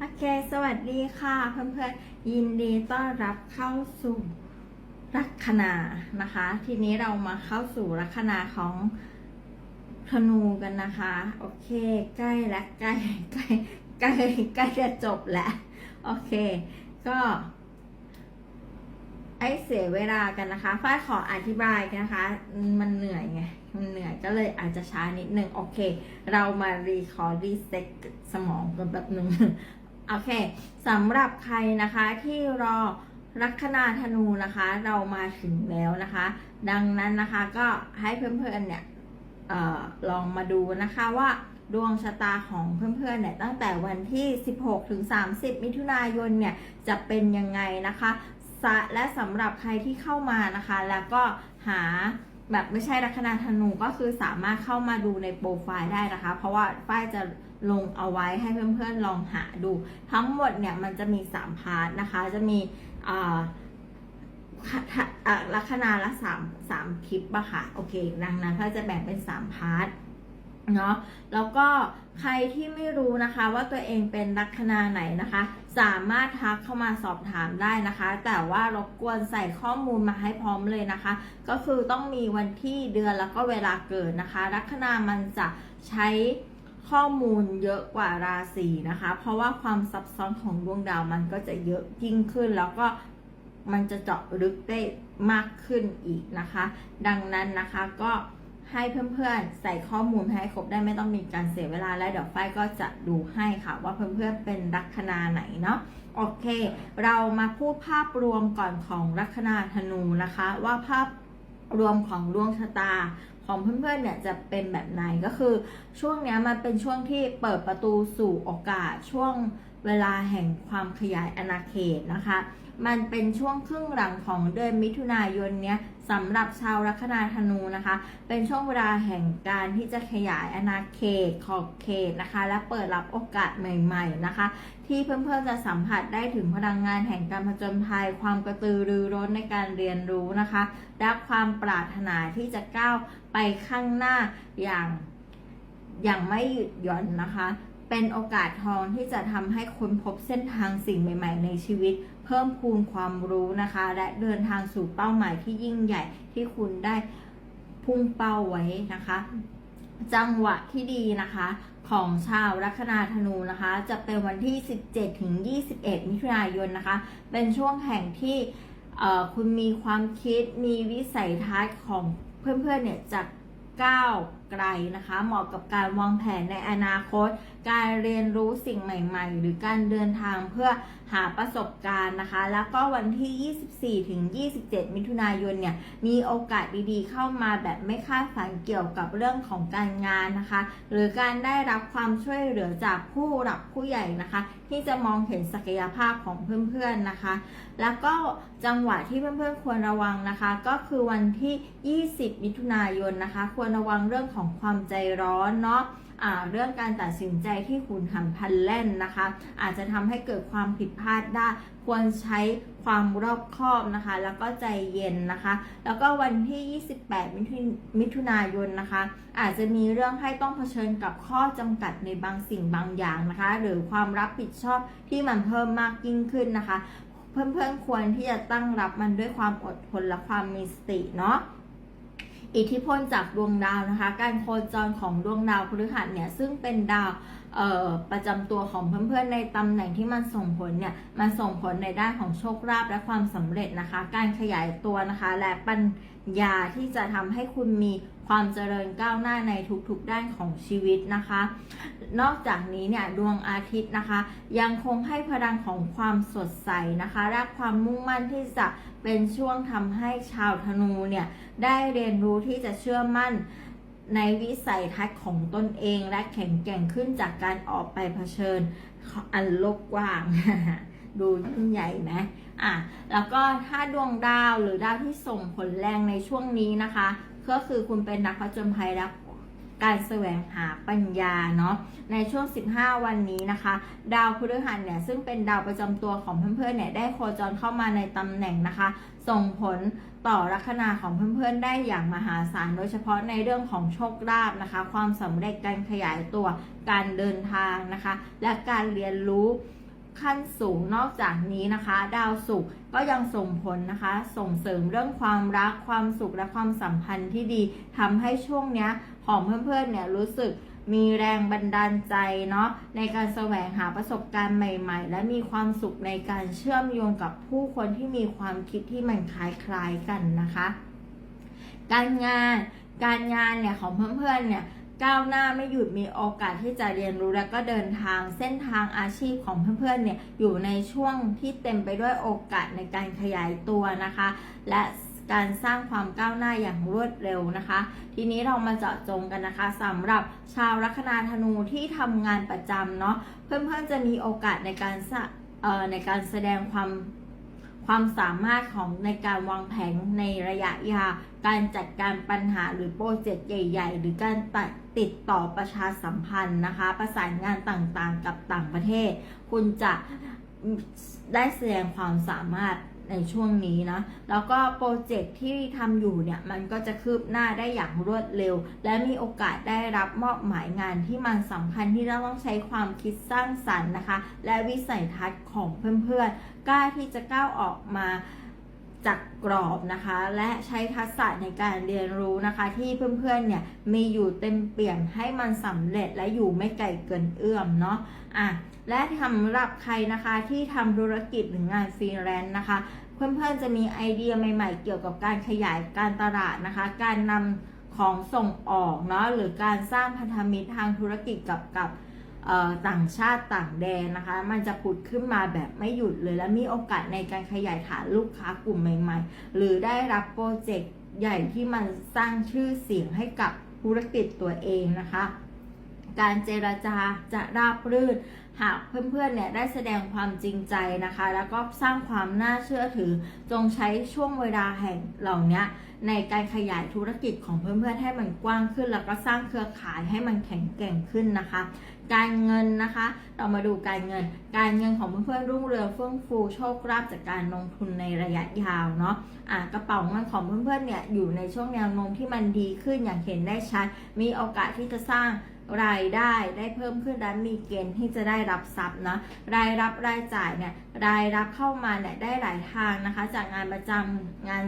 โอเค สวัสดีค่ะ เพื่อนๆ ยินดีต้อนรับเข้าสู่ลัคนานะคะ ทีนี้เรามาเข้าสู่ลัคนาของธนูกันนะคะ โอเค ใกล้และใกล้ใกล้ใกล้ใกล้จะจบแล้ว โอเค ก็ ไอเสียเวลากันนะคะฝ้ายขออธิบายนะคะ มันเหนื่อยไง มันเหนื่อยก็เลยอาจจะช้านิดนึง โอเค เรามารีคอร์รีเซ็ตสมองกันแบบหนึ่ง โอเคสำหรับใครนะคะที่รอลัคนาธนูนะคะ เรามาถึงแล้วนะคะ ดังนั้นนะคะก็ให้เพื่อนๆเนี่ยออลองมาดูนะคะว่าดวงชะตาของเพื่อนๆเนี่ยตั้งแต่วันที่ 16 ถึง 30 มิถุนายนเนี่ยจะเป็นยังไงนะคะสะและสำหรับใครที่เข้ามานะคะ แล้วก็หาแบบไม่ใช่ลัคนาธนูก็คือสามารถเข้ามาดูในโปรไฟล์ได้นะคะ เพราะว่าฝ้ายจะ ลงเอาไว้ให้เพื่อนๆลองหาดู ทั้งหมดเนี่ยมันจะมี 3 พาร์ทนะคะ จะมีอ่าค่ะอ่าลัคนาละ3 3คลิปอะค่ะ โอเคดังนั้นฝ้ายจะแบ่งเป็น3พาร์ทเนาะแล้วก็ใครที่ไม่รู้นะคะว่าตัวเองเป็นลัคนาไหนนะคะ สามารถทักเข้ามาสอบถามได้นะคะ แต่ว่ารบกวนใส่ข้อมูลมาให้พร้อมเลยนะคะ ก็คือต้องมีวันที่เดือนแล้วก็เวลาเกิดนะคะ ลัคนามันจะใช้ ข้อมูลเยอะกว่าราศีนะคะ เพราะว่าความซับซ้อนของดวงดาวมันก็จะเยอะยิ่งขึ้น แล้วก็มันจะเจาะลึกได้มากขึ้นอีกนะคะ ดังนั้นนะคะก็ให้เพื่อนๆ ใส่ข้อมูลให้ครบได้ไม่ต้องมีการเสียเวลาและเดี๋ยวฝ้ายก็จะดูให้ค่ะ ว่าเพื่อนๆเป็นลัคนาไหนเนาะโอเค เรามาพูดภาพรวมก่อนของลัคนาธนูนะคะ ว่าภาพรวมของดวงชะตา ของเพื่อนๆเนี่ยจะเป็นแบบไหนก็คือช่วงนี้มันเป็นช่วงที่เปิดประตูสู่โอกาสช่วง เวลาแห่งความขยายอาณาเขตนะคะ มันเป็นช่วงครึ่งหลังของเดือนมิถุนายนเนี้ยสำหรับชาวลัคนาธนูนะคะ เป็นช่วงเวลาแห่งการที่จะขยายอาณาเขตขอบเขตนะคะ และเปิดรับโอกาสใหม่ๆนะคะ ที่เพื่อนๆจะสัมผัสได้ถึงพลังงานแห่งการผจญภัยความกระตือรือร้นในการเรียนรู้นะคะและความปรารถนาที่จะก้าวไปข้างหน้าอย่างอย่างไม่หยุดหย่อนนะคะ เป็นโอกาสทองที่จะทำให้ค้นพบเส้นทางสิ่งใหม่ ๆ ในชีวิต เพิ่มพูนความรู้นะคะ และเดินทางสู่เป้าหมายที่ยิ่งใหญ่ที่คุณได้พุ่งเป้าไว้นะคะ จังหวะที่ดีนะคะของชาวลัคนาธนูนะคะ จะเป็นวันที่ 17 ถึง 21 มิถุนายนนะคะ เป็นช่วงแห่งที่คุณมีความคิดมีวิสัยทัศน์ของเพื่อนๆเนี่ยจะก้าว ไกลนะคะ เหมาะกับการวางแผนในอนาคต การเรียนรู้สิ่งใหม่ ๆ หรือการเดินทางเพื่อหาประสบการณ์นะคะ แล้วก็วันที่ 24 ถึง 27 มิถุนายนเนี่ย มีโอกาสดีๆ เข้ามาแบบไม่คาดฝันเกี่ยวกับเรื่องของการงานนะคะ หรือการได้รับความช่วยเหลือจากผู้หลักผู้ใหญ่นะคะ ที่จะมองเห็นศักยภาพของเพื่อนๆนะคะ แล้วก็จังหวะที่เพื่อนๆควรระวังนะคะ ก็คือวันที่ 20 มิถุนายนนะคะ ควรระวังเรื่องของของความใจร้อนเนาะเรื่องการตัดสินใจที่หุนหันพันแล่นนะคะ อาจจะทำให้เกิดความผิดพลาดได้ ควรใช้ความรอบคอบนะคะ แล้วก็ใจเย็นนะคะ แล้วก็วันที่ 28 มิถุมิถุนายนนะคะ อาจจะมีเรื่องให้ต้องเผชิญกับข้อจำกัดในบางสิ่งบางอย่างนะคะ หรือความรับผิดชอบที่มันเพิ่มมากยิ่งขึ้นนะคะ เพื่อนๆควรที่จะตั้งรับมันด้วยความอดทนและความมีสติเนาะ อิทธิพลจากดวงดาวนะคะ การโคจรของดวงดาวพฤหัสเนี่ยซึ่งเป็นดาว ประจำตัวของเพื่อนๆ ในตำแหน่งที่มันส่งผลเนี่ยมันส่งผลในด้านของโชคลาภและความสำเร็จนะคะ การขยายตัวนะคะ และปัญญาที่จะทำให้คุณมีความเจริญก้าวหน้าในทุกๆด้านของชีวิตนะคะ นอกจากนี้เนี่ยดวงอาทิตย์นะคะ ยังคงให้พลังของความสดใสนะคะและความมุ่งมั่นที่จะเป็นช่วงทำให้ชาวธนูเนี่ยได้เรียนรู้ที่จะเชื่อมั่น ในวิสัยทัศน์ของตนเองและแข็งแกร่งขึ้นจากการออกไปเผชิญอันโลกกว้าง ดูยิ่งใหญ่ไหมอะแล้วก็ถ้าดวงดาวหรือดาวที่ส่งผลแรงในช่วงนี้นะคะ ก็คือคุณเป็นนักผจญภัยและ การแสวงหาปัญญาเนาะในช่วง 15 วันนี้นะคะ ดาวพฤหัสเนี่ยซึ่งเป็นดาวประจำตัวของเพื่อนๆเนี่ยได้โคจรเข้ามาในตำแหน่งนะคะ ส่งผลต่อลัคนาของเพื่อนๆได้อย่างมหาศาลโดยเฉพาะในเรื่องของโชคลาภนะคะ ความสำเร็จการขยายตัวการเดินทางนะคะ และการเรียนรู้ขั้นสูงนอกจากนี้นะคะ ดาวศุกร์ก็ยังส่งผลนะคะ ส่งเสริมเรื่องความรักความสุขและความสัมพันธ์ที่ดีทำให้ช่วงเนี้ย ของเพื่อนๆเนี่ยรู้สึกมีแรงบันดาลใจเนาะในการแสวงหาประสบการณ์ใหม่ ๆ และมีความสุขในการเชื่อมโยงกับผู้คนที่มีความคิดที่มันคล้ายๆกันนะคะ การงานการงานเนี่ยของเพื่อนๆเนี่ยก้าวหน้าไม่หยุดมีโอกาสที่จะเรียนรู้และก็เดินทางเส้นทางอาชีพของเพื่อนๆเนี่ยอยู่ในช่วงที่เต็มไปด้วยโอกาสในการขยายตัวนะคะ และ การสร้างความก้าวหน้าอย่างรวดเร็วนะคะ ทีนี้เรามาเจาะจงกันนะคะสำหรับชาวลัคนาธนูที่ทำงานประจำเนาะเพื่อนๆจะมีโอกาสในการในการแสดงความความสามารถของในการวางแผนในระยะยาว การจัดการปัญหาหรือโปรเจกต์ใหญ่ ๆ หรือการตัดติดต่อประชาสัมพันธ์นะคะ ประสานงานต่างๆกับต่างประเทศ คุณจะได้แสดงความสามารถ ในช่วงนี้นะ แล้วก็โปรเจกต์ที่ทำอยู่เนี่ย มันก็จะคืบหน้าได้อย่างรวดเร็ว และมีโอกาสได้รับมอบหมายงานที่มันสำคัญที่เราต้องใช้ความคิดสร้างสรรค์นะคะ และวิสัยทัศน์ของเพื่อนๆ กล้าที่จะก้าวออกมา จากกรอบนะคะ และใช้ทักษะในการเรียนรู้นะคะ ที่เพื่อนๆเนี่ยมีอยู่เต็มเปี่ยมให้มันสำเร็จและอยู่ไม่ไกลเกินเอื้อมเนาะอะและสำหรับใครนะคะที่ทำธุรกิจหรืองานฟรีแลนซ์นะคะ เพื่อนๆจะมีไอเดียใหม่ๆ เกี่ยวกับการขยายการตลาดนะคะ การนำของส่งออกเนาะหรือการสร้างพันธมิตรทางธุรกิจกับกับ ต่างชาติต่างแดนนะคะ มันจะผุดขึ้นมาแบบไม่หยุดเลย และมีโอกาสในการขยายฐานลูกค้ากลุ่มใหม่ๆ หรือได้รับโปรเจกต์ใหญ่ที่มันสร้างชื่อเสียงให้กับธุรกิจตัวเองนะคะ การเจรจาจะราบรื่น หากเพื่อนๆเนี่ยได้แสดงความจริงใจนะคะ แล้วก็สร้างความน่าเชื่อถือ จงใช้ช่วงเวลาแห่งเหล่านี้ในการขยายธุรกิจของเพื่อนๆให้มันกว้างขึ้น แล้วก็สร้างเครือข่ายให้มันแข็งแกร่งขึ้นนะคะ การเงินนะคะ เรามาดูการเงิน การเงินของเพื่อนๆรุ่งเรืองเฟื่องฟูโชคลาภจากการลงทุนในระยะยาวเนาะอะกระเป๋าเงินของเพื่อนๆเนี่ยอยู่ในช่วงแนวโน้มที่มันดีขึ้นอย่างเห็นได้ชัด มีโอกาสที่จะสร้างรายได้ได้เพิ่มขึ้นและมีเกณฑ์ที่จะได้รับทรัพย์นะรายรับรายจ่ายเนี่ยรายรับเข้ามาเนี่ยได้หลายทางนะคะ จากงานประจำงาน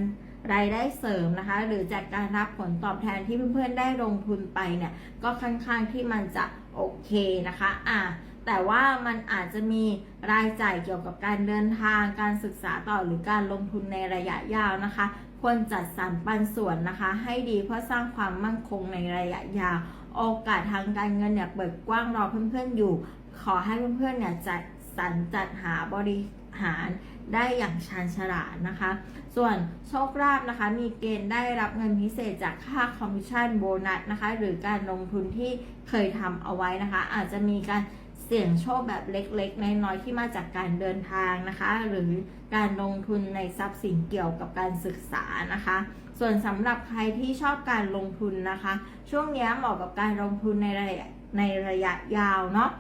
รายได้เสริมนะคะ หรือจากการรับผลตอบแทนที่เพื่อนๆได้ลงทุนไปเนี่ยก็ค่อนข้างที่มันจะ โอเคนะคะอะแต่ว่ามันอาจจะมีรายจ่ายเกี่ยวกับการเดินทางการศึกษาต่อหรือการลงทุนในระยะยาวนะคะ ควรจัดสรรปันส่วนนะคะ ให้ดีเพื่อสร้างความมั่นคงในระยะยาว โอกาสทางการเงินเนี่ยเปิดกว้างรอเพื่อนๆอยู่ ขอให้เพื่อนๆเนี่ยจัดสรรจัดหาบริหาร ได้อย่างชาญฉลาดนะคะ ส่วนโชคลาภนะคะ มีเกณฑ์ได้รับเงินพิเศษจากค่าคอมมิชชั่นโบนัสนะคะ หรือการลงทุนที่เคยทำเอาไว้นะคะ อาจจะมีการเสี่ยงโชคแบบเล็กๆ น้อยๆ ที่มาจากการเดินทางนะคะ หรือการลงทุนในทรัพย์สินเกี่ยวกับการศึกษานะคะ ส่วนสำหรับใครที่ชอบการลงทุนนะคะ ช่วงนี้เหมาะกับการลงทุนในระยะในระยะยาวเนาะ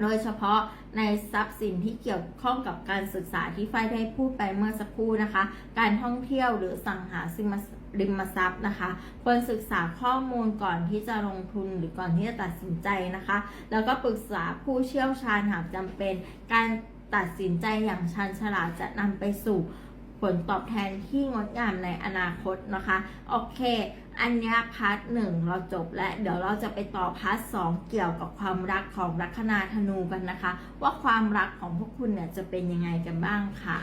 โดยเฉพาะในทรัพย์สินที่เกี่ยวข้องกับการศึกษาที่ฝ้ายได้พูดไปเมื่อสักครู่นะคะ การท่องเที่ยวหรือสั่งหาสิมริมทรัพย์นะคะ ควรศึกษาข้อมูลก่อนที่จะลงทุนหรือก่อนที่จะตัดสินใจนะคะ แล้วก็ปรึกษาผู้เชี่ยวชาญหากจำเป็น การตัดสินใจอย่างชันฉลาดจะนำไปสู่ผลตอบแทนที่งดงามในอนาคตนะคะ โอเค อันนี้พาร์ทหนึ่งเราจบแล้วเดี๋ยวเราจะไปต่อพาร์ทสองเกี่ยวกับความรักของลัคนาธนูกันนะคะ ว่าความรักของพวกคุณเนี่ยจะเป็นยังไงกันบ้างค่ะ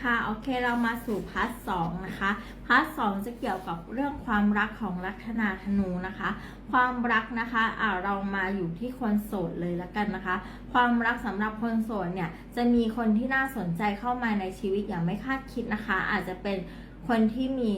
ค่ะโอเคเรามาสู่พาร์ทสองนะคะพาร์ทสองจะเกี่ยวกับเรื่องความรักของลัคนาธนูนะคะ ความรักนะคะอ่าเรามาอยู่ที่คนโสดเลยแล้วกันนะคะ ความรักสำหรับคนโสดเนี่ยจะมีคนที่น่าสนใจเข้ามาในชีวิตอย่างไม่คาดคิดนะคะ อาจจะเป็น คนที่มี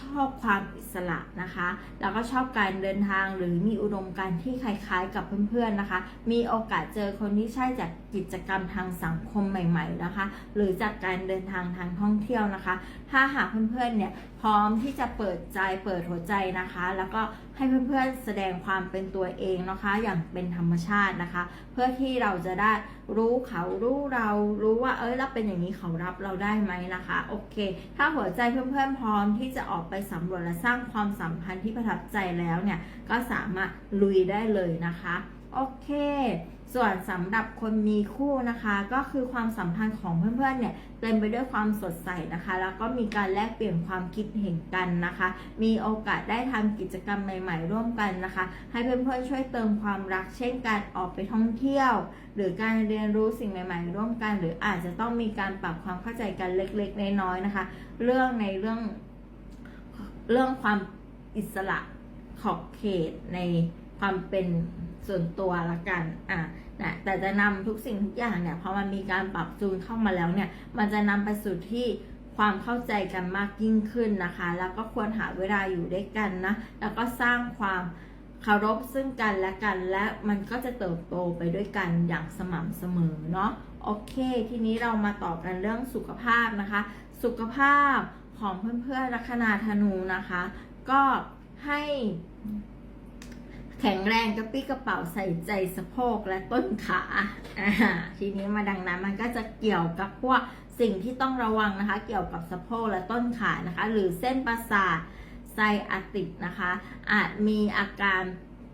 ชอบความอิสระนะคะ แล้วก็ชอบการเดินทางหรือมีอุดมการณ์ที่คล้ายๆกับเพื่อนๆนะคะ มีโอกาสเจอคนที่ใช่จากกิจกรรมทางสังคมใหม่ ๆนะคะ หรือจากการเดินทางทางท่องเที่ยวนะคะ ถ้าหากเพื่อนๆเนี่ยพร้อมที่จะเปิดใจเปิดหัวใจนะคะ แล้วก็ให้เพื่อนๆแสดงความเป็นตัวเองนะคะ อย่างเป็นธรรมชาตินะคะ เพื่อที่เราจะได้ รู้เขารู้เรารู้ว่าเอ้ยเราเป็นอย่างนี้เขารับเราได้ไหมนะคะโอเค ถ้าหัวใจเพื่อนๆพร้อมที่จะออกไปสำรวจและสร้างความสัมพันธ์ที่ประทับใจแล้วเนี่ยก็สามารถลุยได้เลยนะคะโอเค ส่วนสำหรับคนมีคู่นะคะ ก็คือความสัมพันธ์ของเพื่อนๆเนี่ยเต็มไปด้วยความสดใสนะคะ แล้วก็มีการแลกเปลี่ยนความคิดเห็นกันนะคะ มีโอกาสได้ทำกิจกรรมใหม่ ๆ ร่วมกันนะคะ ให้เพื่อนๆช่วยเติมความรัก เช่นการออกไปท่องเที่ยว รือการเรียนรู้สิ่งใหม่ ๆ ร่วมกัน หรืออาจจะต้องมีการปรับความเข้าใจกันเล็กๆน้อยๆนะคะ เรื่องในเรื่องเรื่องความอิสระขอบเขตในความเป็นส่วนตัวละกันอะนะแต่จะนำทุกสิ่งทุกอย่างเนี่ยพอมันมีการปรับจูนเข้ามาแล้วเนี่ย มันจะนำไปสู่ที่ความเข้าใจกันมากยิ่งขึ้นนะคะ แล้วก็ควรหาเวลาอยู่ด้วยกันนะ แล้วก็สร้างความ เคารพซึ่งกันและกันและมันก็จะเติบโตไปด้วยกันอย่างสม่ำเสมอเนาะโอเค ทีนี้เรามาต่อกันเรื่องสุขภาพนะคะ สุขภาพของเพื่อนๆลัคนาธนูนะคะ ก็ให้แข็งแรงกระปี้กระเป๋าใส่ใจสะโพกและต้นขาอ่าทีนี้มาดังนั้นมันก็จะเกี่ยวกับพวกสิ่งที่ต้องระวังนะคะ เกี่ยวกับสะโพกและต้นขานะคะ หรือเส้นประสาท ไซอาติกนะคะ อาจมีอาการ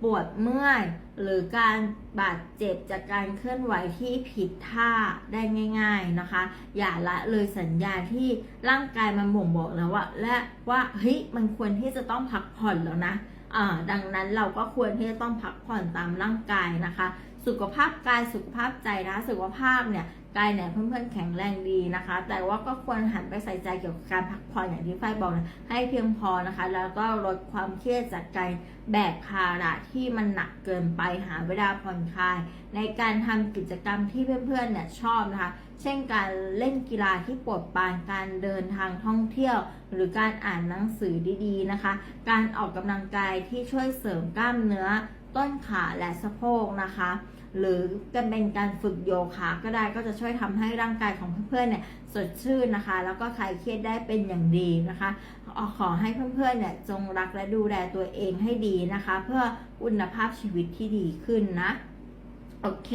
ปวดเมื่อย หรือการบาดเจ็บจากการเคลื่อนไหวที่ผิดท่าได้ง่าย ๆนะคะ อย่าละเลยสัญญาณที่ร่างกายมันบ่งบอกแล้วว่า และว่าเฮ้ยมันควรที่จะต้องพักผ่อนแล้วนะอ่าดังนั้นเราก็ควรที่จะต้องพักผ่อนตามร่างกายนะคะ สุขภาพกายสุขภาพใจนะสุขภาพเนี่ย กายเนี่ยเพื่อนๆแข็งแรงดีนะคะ แต่ว่าก็ควรหันไปใส่ใจเกี่ยวกับการพักผ่อนอย่างที่ฝ้ายบอกนะให้เพียงพอนะคะ แล้วก็ลดความเครียดจากการแบกภาระที่มันหนักเกินไปหาเวลาผ่อนคลาย ในการทำกิจกรรมที่เพื่อนๆเนี่ยชอบนะคะ เช่นการเล่นกีฬาที่ปรดปานการเดินทางท่องเที่ยว หรือการอ่านหนังสือดีๆนะคะ การออกกำลังกายที่ช่วยเสริมกล้ามเนื้อต้นขาและสะโพกนะคะ หรือจะเป็นการฝึกโยคะก็ได้ก็จะช่วยทำให้ร่างกายของเพื่อนๆเนี่ยสดชื่นนะคะ แล้วก็คลายเครียดได้เป็นอย่างดีนะคะขอให้เพื่อนๆเนี่ยจงรักและดูแลตัวเองให้ดีนะคะ เพื่อคุณภาพชีวิตที่ดีขึ้นนะโอเค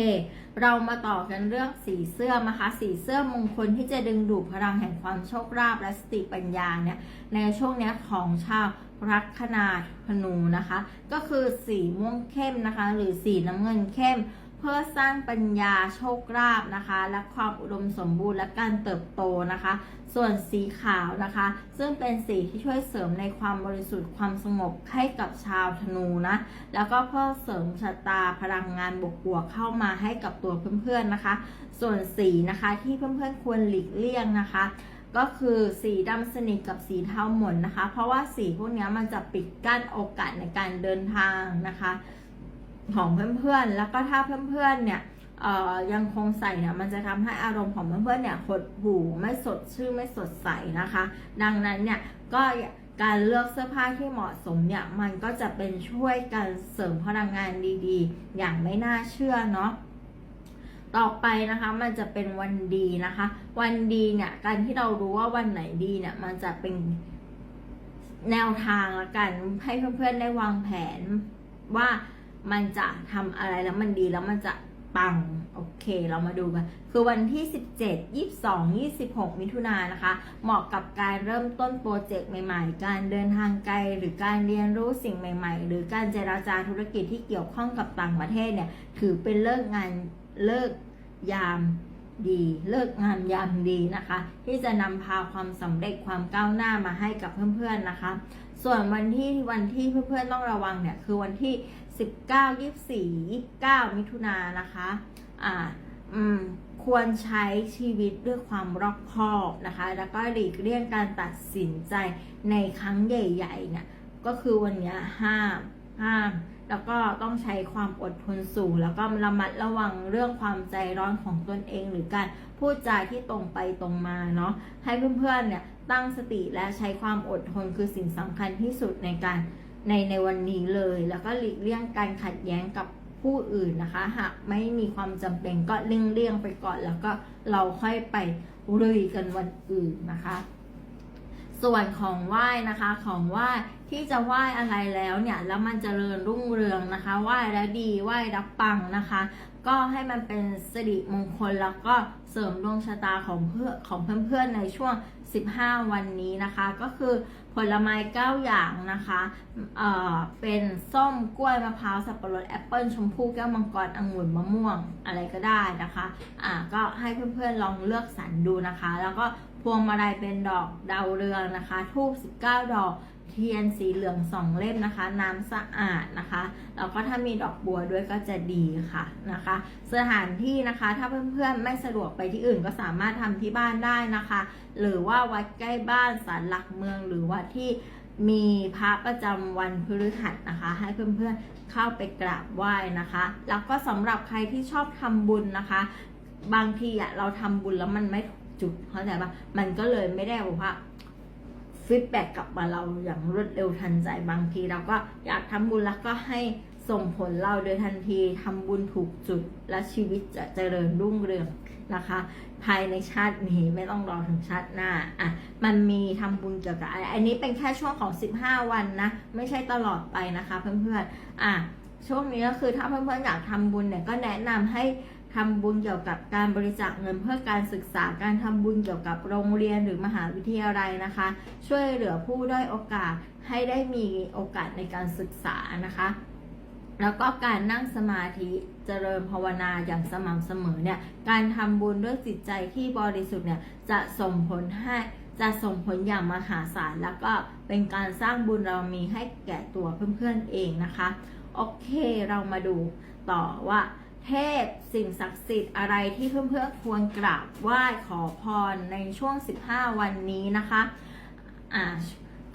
เรามาต่อกันเรื่องสีเสื้อนะคะ สีเสื้อมงคลที่จะดึงดูดพลังแห่งความโชคลาภและสติปัญญาเนี่ย ในช่วงนี้ของชาวลัคนาธนูนะคะ ก็คือสีม่วงเข้มนะคะ หรือสีน้ำเงินเข้ม เพื่อสร้างปัญญาโชคลาภนะคะ และความอุดมสมบูรณ์และการเติบโตนะคะ ส่วนสีขาวนะคะ ซึ่งเป็นสีที่ช่วยเสริมในความบริสุทธิ์ความสงบให้กับชาวธนูนะแล้วก็เพื่อเสริมชะตาพลังงานบวกๆเข้ามาให้กับตัวเพื่อนๆนะคะ ส่วนสีนะคะที่เพื่อนๆควรหลีกเลี่ยงนะคะก็คือสีดำสนิทกับสีเทาหม่นนะคะ เพราะว่าสีพวกนี้มันจะปิดกั้นโอกาสในการเดินทางนะคะ ของเพื่อนๆ แล้วก็ถ้าเพื่อนๆ เนี่ยเออยังคงใส่เนี่ยมันจะทำให้อารมณ์ของเพื่อนๆ เนี่ยหดหู่ไม่สดชื่นไม่สดใสนะคะ ดังนั้นเนี่ยก็การเลือกเสื้อผ้าที่เหมาะสมเนี่ยมันก็จะเป็นช่วยการเสริมพลังงานดีๆ อย่างไม่น่าเชื่อเนาะต่อไปนะคะมันจะเป็นวันดีนะคะ วันดีเนี่ยการที่เรารู้ว่าวันไหนดีเนี่ยมันจะเป็นแนวทางละกันให้เพื่อนๆได้วางแผนว่า มันจะทำอะไรแล้วมันดีแล้วมันจะปัง โอเค เรามาดูกัน คือวันที่ 17 22 26 มิถุนายนนะคะ เหมาะกับการเริ่มต้นโปรเจกต์ใหม่ๆ การเดินทางไกล หรือการเรียนรู้สิ่งใหม่ ๆ หรือการเจราจาธุรกิจที่เกี่ยวข้องกับต่างประเทศเนี่ย ถือเป็นเลิกงานเลิกยามดีเลิกงานยามดีนะคะ ที่จะนำพาความสำเร็จความก้าวหน้ามาให้กับเพื่อนๆนะคะ ส่วนวันที่วันที่เพื่อนๆต้องระวังเนี่ยคือวันที่ 19 24 9 มิถุนายนนะคะ อ่า อืม ควรใช้ชีวิตด้วยความรอบคอบนะคะ แล้วก็หลีกเลี่ยงการตัดสินใจในครั้งใหญ่ๆเนี่ย ก็คือวันนี้ห้ามห้าม แล้วก็ต้องใช้ความอดทนสูง แล้วก็ระมัดระวังเรื่องความใจร้อนของตนเอง หรือการพูดจาที่ตรงไปตรงมาเนาะ ให้เพื่อนๆเนี่ยตั้งสติและใช้ความอดทนคือสิ่งสำคัญที่สุดในการ ในในวันนี้เลย แล้วก็หลีกเลี่ยงการขัดแย้งกับผู้อื่นนะคะ หากไม่มีความจำเป็นก็เลี่ยงเลี่ยงไปก่อน แล้วก็เราค่อยไปรุยกันวันอื่นนะคะ ส่วนของไหว้นะคะของไหว้ที่จะไหว้อะไรแล้วเนี่ยแล้วมันจเจริญรุ่งเรืองนะคะไหว้แล้วดีไหว้รับปังนะคะ ก็ให้มันเป็นสิริมงคลแล้วก็เสริมดวงชะตาของเพื่อนของเพื่อนๆในช่วง 15 วันนี้นะคะ ก็คือผลไม้ 9 อย่างนะคะเอ่อเป็นส้มกล้วยมะพร้าวสับปะรดแอปเปิลชมพู่แก้วมังกรองุ่นมะม่วงอะไรก็ได้นะคะอ่าก็ให้เพื่อนๆลองเลือกสรรดูนะคะ แล้วก็พวงมาลัยเป็นดอกดาวเรืองนะคะ ทูบ19 ดอก เทียนสีเหลืองสองเล่มนะคะ น้ำสะอาดนะคะแล้วก็ถ้ามีดอกบัวด้วยก็จะดีค่ะนะคะ สถานที่นะคะถ้าเพื่อนๆไม่สะดวกไปที่อื่นก็สามารถทำที่บ้านได้นะคะ หรือว่าวัดใกล้บ้านศาลหลักเมืองหรือว่าที่มีพระประจำวันพฤหัสนะคะ ให้เพื่อนๆเข้าไปกราบไหว้นะคะ แล้วก็สำหรับใครที่ชอบทำบุญนะคะ บางทีอะเราทำบุญแล้วมันไม่จุดเข้าใจปะมันก็เลยไม่ได้บอกว่า ฟีดแบ็กกลับมาเราอย่างรวดเร็วทันใจบางทีเราก็อยากทำบุญแล้วก็ให้ส่งผลเราโดยทันทีทำบุญถูกจุดและชีวิตจะเจริญรุ่งเรืองนะคะ ภายในชาตินี้ไม่ต้องรอถึงชาติหน้าอะมันมีทำบุญเกี่ยวกับอะไรอันนี้เป็นแค่ช่วงของ 15 วันนะ ไม่ใช่ตลอดไปนะคะเพื่อนๆอะช่วงนี้ก็คือถ้าเพื่อนๆอยากทำบุญเนี่ยก็แนะนำให้ ทำบุญเกี่ยวกับการบริจาคเงินเพื่อการศึกษาการทำบุญเกี่ยวกับโรงเรียนหรือมหาวิทยาลัยนะคะ ช่วยเหลือผู้ด้อยโอกาสให้ได้มีโอกาสในการศึกษานะคะ แล้วก็การนั่งสมาธิเจริญภาวนาอย่างสม่ำเสมอเนี่ยการทำบุญด้วยจิตใจที่บริสุทธิ์เนี่ยจะส่งผลให้จะส่งผลอย่างมหาศาลแล้วก็เป็นการสร้างบุญเรามีให้แก่ตัวเพื่อนๆเองนะคะ โอเคเรามาดูต่อว่า เทพสิ่งศักดิ์สิทธิ์อะไรที่เพื่อนๆควรกราบไหว้ขอพรในช่วง 15 วันนี้นะคะอ่า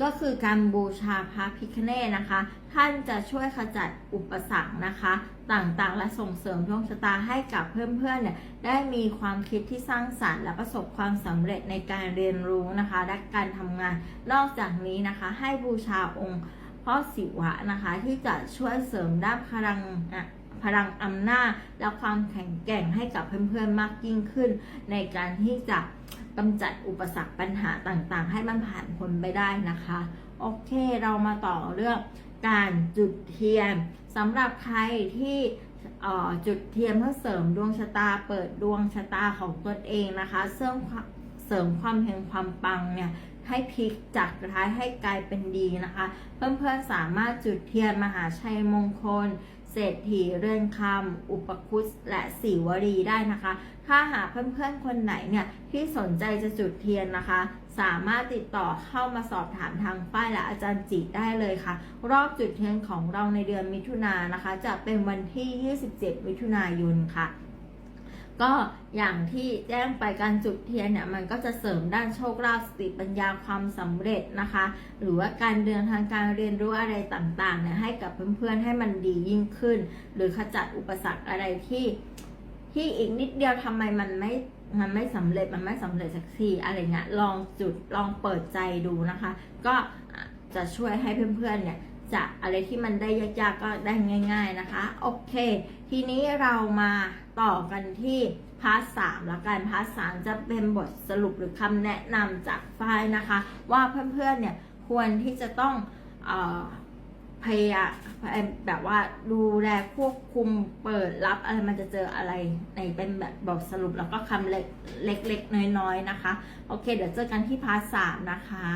ก็คือการบูชาพระพิฆเนศนะคะ ท่านจะช่วยขจัดอุปสรรคนะคะ ต่างๆ และส่งเสริมดวงชะตาให้กับเพื่อนๆเนี่ยได้มีความคิดที่สร้างสรรค์ และประสบความสำเร็จในการเรียนรู้นะคะ และการทำงาน นอกจากนี้นะคะให้บูชาองค์พ่อศิวะนะคะ ที่จะช่วยเสริมด้านพลังอะ พลังอำนาจและความแข็งแกร่งให้กับเพื่อนๆมากยิ่งขึ้น ในการที่จะกำจัดอุปสรรคปัญหาต่างๆ ให้มันผ่านพ้นไปได้นะคะ โอเคเรามาต่อเรื่องการจุดเทียนสำหรับใครที่จุดเทียนเพื่อเสริมดวงชะตาเปิดดวงชะตาของตนเองนะคะเสริมความเสริมความเฮงความปังเนี่ยให้พลิกจากร้ายให้กลายเป็นดีนะคะ เพื่อนๆสามารถจุดเทียนมหาชัยมงคล เศรษฐีเรือนคำอุปคุตและสีวรีได้นะคะ ถ้าหากเพื่อนๆคนไหนเนี่ยที่สนใจจะจุดเทียนนะคะ สามารถติดต่อเข้ามาสอบถามทางฝ้ายและอาจารย์จิได้เลยค่ะ รอบจุดเทียนของเราในเดือนมิถุนายนนะคะ จะเป็นวันที่ 27 มิถุนายนค่ะ ก็อย่างที่แจ้งไปการจุดเทียนเนี่ยมันก็จะเสริมด้านโชคลาภสติปัญญาความสำเร็จนะคะ หรือว่าการเดินทางการเรียนรู้อะไรต่างๆเนี่ยให้กับเพื่อนๆให้มันดียิ่งขึ้น หรือขจัดอุปสรรคอะไรที่ที่อีกนิดเดียวทำไมมันไม่มันไม่สำเร็จมันไม่สำเร็จสักทีอะไรเงี้ยลองจุดลองเปิดใจดูนะคะ ก็จะช่วยให้เพื่อนๆเนี่ย จะอะไรที่มันได้ยากๆก็ได้ง่าย ๆนะคะ โอเค ทีนี้เรามาต่อกันที่พาร์ทสามละกันพาร์ทสามจะเป็นบทสรุปหรือคำแนะนำจากฝ้ายนะคะ ว่าเพื่อนๆเนี่ยควรที่จะต้องอพยายามแบบว่าดูแลควบคุมเปิดรับอะไรมันจะเจออะไรในเป็นแบบบทสรุปแล้วก็คำเล็กๆน้อยๆนะคะ โอเค เดี๋ยวเจอกันที่พาร์ทสามนะคะ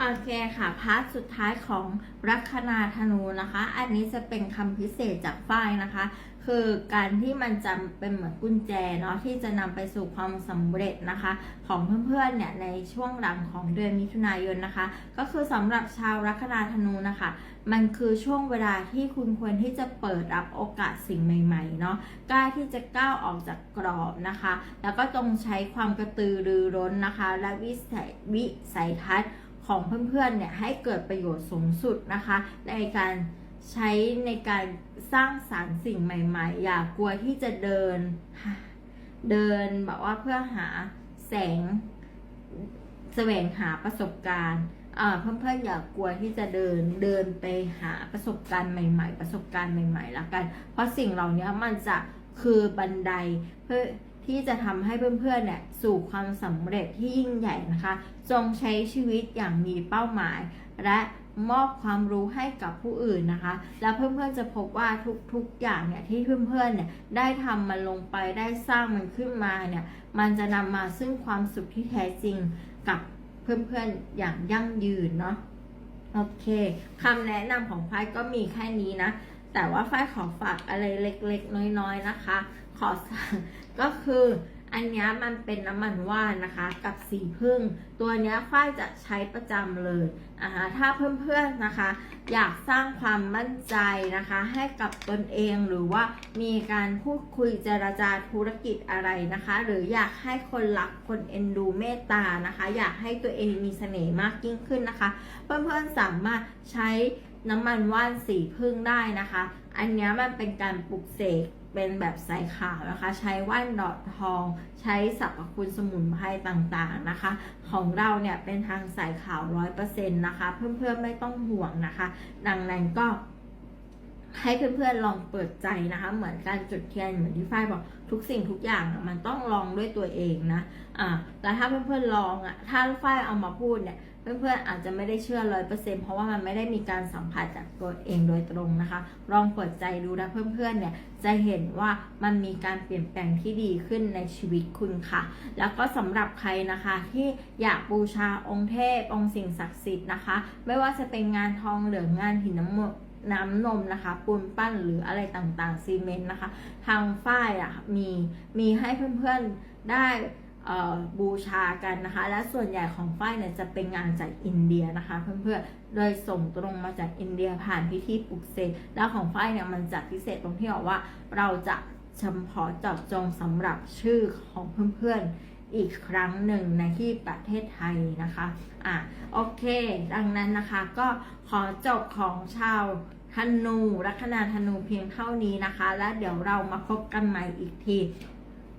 โอเคค่ะพาร์ทสุดท้ายของลัคนาธนูนะคะ อันนี้จะเป็นคำพิเศษจากฝ้ายนะคะ คือการที่มันจะเป็นเหมือนกุญแจเนาะที่จะนำไปสู่ความสำเร็จนะคะ ของเพื่อนๆเนี่ยในช่วงหลังของเดือนมิถุนายนนะคะ ก็คือสำหรับชาวลัคนาธนูนะคะ มันคือช่วงเวลาที่คุณควรที่จะเปิดรับโอกาสสิ่งใหม่ๆเนาะกล้าที่จะก้าวออกจากกรอบนะคะ แล้วก็ต้องใช้ความกระตือรือร้นนะคะ และวิสัยวิสัยทัศน์ ของเพื่อนๆเนี่ยให้เกิดประโยชน์สูงสุดนะคะ ในการใช้ในการสร้างสารรค์สิ่งใหม่ ๆ อย่ากลัวที่จะเดิน เดินแบบว่าเพื่อหาแสงแสวงหาประสบการณ์อ่าเพื่อนๆอย่ากลัวที่จะเดินเดินไปหาประสบการณ์ใหม่ ๆ ประสบการณ์ใหม่ๆแล้วกัน เพราะสิ่งเหล่านี้มันจะคือบันไดเพื่อ ที่จะทำให้เพื่อนๆเนี่ยสู่ความสำเร็จที่ยิ่งใหญ่นะคะ จงใช้ชีวิตอย่างมีเป้าหมาย และมอบความรู้ให้กับผู้อื่นนะคะ แล้วเพื่อนๆจะพบว่าทุกๆอย่างเนี่ยที่เพื่อนๆเนี่ยได้ทำมันลงไปได้สร้างมันขึ้นมาเนี่ยมันจะนำมาซึ่งความสุขที่แท้จริงกับเพื่อนๆอย่างยั่งยืนเนาะโอเคคำแนะนำของฝ้ายก็มีแค่นี้นะ แต่ว่าฝ้ายขอฝากอะไรเล็กๆ น้อยๆนะคะ ขอสั่งก็คืออันนี้มันเป็นน้ำมันว่านนะคะ กับสีพึ่ง ตัวนี้ฝ้ายจะใช้ประจำเลยอ่าถ้าเพื่อนๆนะคะ อยากสร้างความมั่นใจนะคะ ให้กับตนเองหรือว่ามีการพูดคุยเจรจาธุรกิจอะไรนะคะ หรืออยากให้คนรักคนเอ็นดูเมตตานะคะ อยากให้ตัวเองมีเสน่ห์มากยิ่งขึ้นนะคะ เพื่อนๆสามารถใช้ น้ำมันว่านสีพึ่งได้นะคะ อันนี้มันเป็นการปลุกเสกเป็นแบบใสายขาวนะคะ ใช้ว่านดอกทอง ใช้สรรพคุณสมุนไพรต่างๆนะคะ ของเราเนี่ยเป็นทางสายขาวร้อยเปอร์เซ็นต์นะคะ เพื่อนๆไม่ต้องห่วงนะคะ ดังนั้นก็ให้เพื่อนๆลองเปิดใจนะคะ เหมือนการจุดเทียนเหมือนที่ฝ้ายบอกทุกสิ่งทุกอย่างมันต้องลองด้วยตัวเองนะอ่าแต่ถ้าเพื่อนๆลองอะถ้าฝ้ายเอามาพูดเนี่ย เพื่อนๆอาจจะไม่ได้เชื่อร้อยเปอร์เซ็นเพราะว่ามันไม่ได้มีการสัมผัสจากตัวเองโดยตรงนะคะ ลองเปิดใจดูนะเพื่อนๆเนี่ยจะเห็นว่ามันมีการเปลี่ยนแปลงที่ดีขึ้นในชีวิตคุณค่ะ แล้วก็สำหรับใครนะคะที่อยากบูชาองค์เทพองค์สิ่งศักดิ์สิทธิ์นะคะ ไม่ว่าจะเป็นงานทองเหลืองงานหินน้ำมนน้ำนมนะคะปูนปั้นหรืออะไรต่างๆซีเมนต์นะคะ ทางฝ้ายอะมีมีให้เพื่อนๆได้ บูชากันนะคะ และส่วนใหญ่ของฝ้ายเนี่ยจะเป็นงานจากอินเดียนะคะเพื่อนๆ โดยส่งตรงมาจากอินเดียผ่านพิธีปลุกเสกแล้วของฝ้ายเนี่ยมันจะพิเศษตรงที่บอกว่าเราจะเฉพาะเจาะจงสำหรับชื่อของเพื่อนๆอีกครั้งหนึ่งในที่ประเทศไทยนะคะอะโอเค ดังนั้นนะคะก็ขอจบของชาวธนูลัคนาธนูเพียงเท่านี้นะคะ แล้วเดี๋ยวเรามาพบกันใหม่อีกที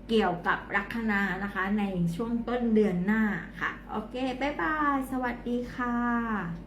เกี่ยวกับลัคนานะคะในช่วงต้นเดือนหน้าค่ะ โอเค บ๊ายบาย สวัสดีค่ะ